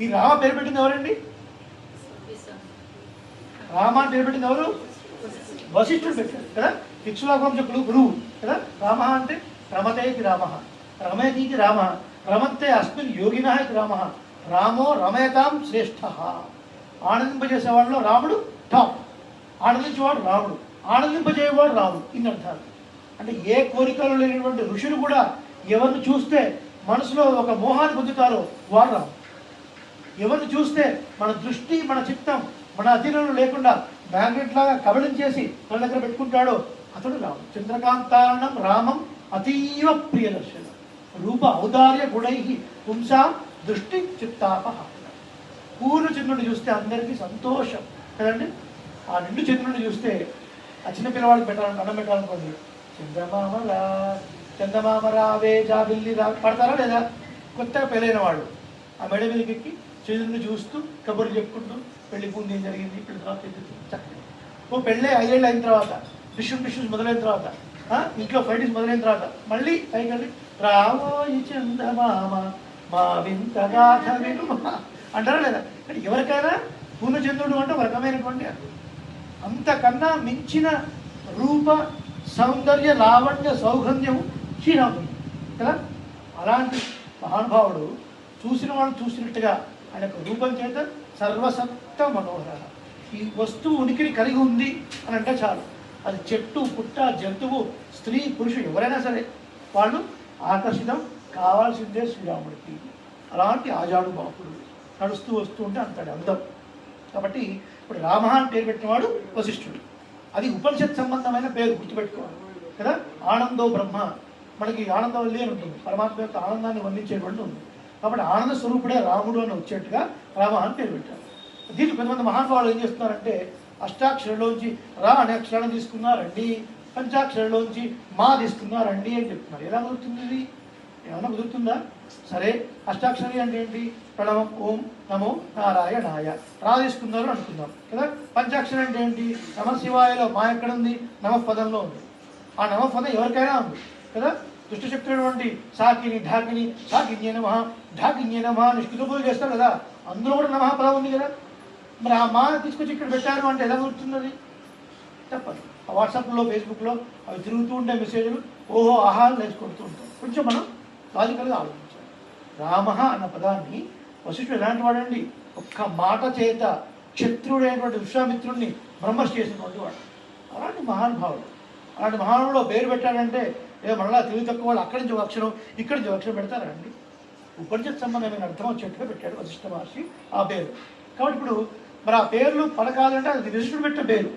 ఈ రామ పేరు పెట్టింది ఎవరండి? రామ అని పేరు పెట్టింది ఎవరు? వశిష్ఠుడు పెట్టాడు కదా? ఇక్ష్వాకులం గురువు కదా? రామ అంటే రమతేతి రామ రమయతీతి రామ రమంతే అస్మిన్ యోగిన రామ రామో రమయతాం శ్రేష్ఠ. ఆనందింపజేసేవాడిలో రాముడు టాప్ ఆనందించేవాడు రాముడు ఆనందింపజేయవాడు రాముడు ఇన్ని అర్థాలు. అంటే ఏ కోరికలు లేనటువంటి ఋషులు కూడా ఎవరిని చూస్తే మనసులో ఒక మోహాన్ని పొందుతారో వాడు రాము ఎవరిని చూస్తే మన దృష్టి మన చిత్తం మన అధీనంలో లేకుండా మ్యాగ్నెట్ లాగా కబళించేసి తన దగ్గర పెట్టుకుంటాడో అతడు రాముడు చంద్రకాంతారణం రామం అతీవ ప్రియదర్శనం రూప ఔదార్య గుణై పుంసాం దృష్టి చిత్తాపహ పూర్ణ చంద్రుడు చూస్తే అందరికీ సంతోషం. కదండి? ఆ నిండు చంద్రుడిని చూస్తే ఆ చిన్న పిల్లవాడికి పెట్టాలని అన్నం పెట్టాలనుకోండి రా చందమామ రావే జాబిల్లి రా పడతారా లేదా? కొత్తగా పెళ్ళైన వాళ్ళు. ఆ మెడ మీదకి ఎక్కి చంద్రుడిని చూస్తూ కబుర్లు చెప్పుకుంటూ పెళ్ళి పూంది ఏం జరిగింది పెళ్ళి తర్వాత చక్కగా. ఓ పెళ్ళే ఐదేళ్ళు అయిన తర్వాత డిష్యూస్ డిష్యూస్ మొదలైన తర్వాత ఇంట్లో ఫైటింగ్స్ మొదలైన తర్వాత మళ్ళీ పైకి రావోయి చందమామ మా వింత గాథ వినుమా అంటారా లేదా? కానీ ఎవరికైనా పూర్ణచంద్రుడు అంటే ఒక రకమైనటువంటి అంతకన్నా మించిన రూప సౌందర్య లావణ్య సౌగంధ్యము శ్రీరాముడు. కదా? అలాంటి మహానుభావుడు చూసిన వాళ్ళు చూసినట్టుగా ఆయన యొక్క రూపం చేత సర్వసత్త మనోహర. ఈ వస్తువు ఉనికిని కలిగి ఉంది అని అంటే చాలు. అది చెట్టు పుట్ట జంతువు స్త్రీ పురుషుడు ఎవరైనా సరే వాళ్ళు ఆకర్షితం కావాల్సిందే శ్రీరాముడికి. అలాంటి ఆజాడు బాపుడు నడుస్తూ వస్తూ ఉంటే అంతటి అందం. కాబట్టి ఇప్పుడు రామ అని పేరు పెట్టినవాడు వశిష్ఠుడు. అది ఉపనిషత్ సంబంధమైన పేరు గుర్తుపెట్టుకోవాలి. కదా? ఆనందో బ్రహ్మ. మనకి ఆనందం వల్లే ఉంటుంది పరమాత్మ యొక్క ఆనందాన్ని వర్ణించేటువంటి ఉంది. కాబట్టి ఆనంద స్వరూపుడే రాముడు అని వచ్చేట్టుగా రామ అని పేరు పెట్టారు. దీనికి కొంతమంది మహానుభావులు ఏం చేస్తున్నారంటే అష్టాక్షరంలోంచి రా అనే అక్షరాన్ని తీసుకున్నారండి పంచాక్షరంలోంచి మా తీసుకున్నారండి అని చెప్తున్నారు. ఎలా కుదురుతుంది ఇది? ఏమైనా కుదురుతుందా? సరే అష్టాక్షరి అంటే ఏంటి? ప్రణవం ఓం నమో నారాయణాయ. రా తీసుకున్నారు అనుకుందాం కదా? పంచాక్షరి అంటే ఏంటి? నమ శివాయలో మా ఎక్కడ ఉంది నమ పదంలో ఉంది. ఆ నమ పదం ఎవరికైనా ఉంది. కదా? దుష్టశక్తులైనటువంటి సాకిని ఢాకిని సాకిన్య నమ ఢాకిన్య నమ అని పూజ చేస్తారు కదా అందులో కూడా నమ పదం ఉంది కదా. మరి ఆ మా తీసుకొచ్చి ఇక్కడ పెట్టారు అంటే ఎలా గుర్తున్నది? తప్పదు. ఆ వాట్సాప్లో ఫేస్బుక్లో అవి తిరుగుతూ ఉండే మెసేజ్లు ఓహో ఆహా లేచి కొడుతూ ఉంటాం కొంచెం మనం లాజికల్గా ఆలోచించాలి. రామ అన్న పదాన్ని వశిష్ఠుడు ఎలాంటి వాడండి? ఒక్క మాట చేత శత్రుడైనటువంటి విశ్వామిత్రుడిని బ్రహ్మస్ చేసినటువంటి వాడు. అలాంటి మహానుభావుడు. అలాంటి మహానుభావుడు పేరు పెట్టాడంటే ఏ మళ్ళా తెలివి తక్కువ వాళ్ళు అక్కడి నుంచి అక్షరం ఇక్కడి నుంచి అక్షరం పెడతారండి ఉపనిషత్ సంబంధమైన అర్థం వచ్చేట్టుగా పెట్టాడు వశిష్ఠ మహర్షి ఆ పేరు. కాబట్టి ఇప్పుడు మరి ఆ పేర్లు పలకాలంటే అది విశిష్టుడు పెట్టిన పేరు.